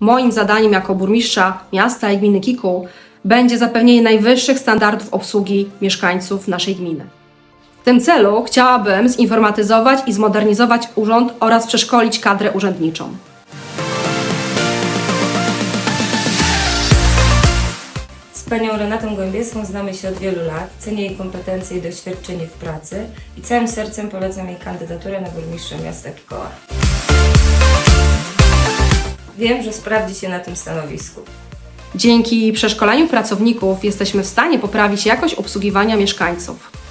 Moim zadaniem jako burmistrza miasta i gminy Kikuł będzie zapewnienie najwyższych standardów obsługi mieszkańców naszej gminy. W tym celu chciałabym zinformatyzować i zmodernizować urząd oraz przeszkolić kadrę urzędniczą. Z panią Renatą Głębieską znamy się od wielu lat. Cenię jej kompetencje i doświadczenie w pracy i całym sercem polecam jej kandydaturę na burmistrza miasta Kikoła wiem, że sprawdzi się na tym stanowisku. Dzięki przeszkoleniu pracowników jesteśmy w stanie poprawić jakość obsługiwania mieszkańców.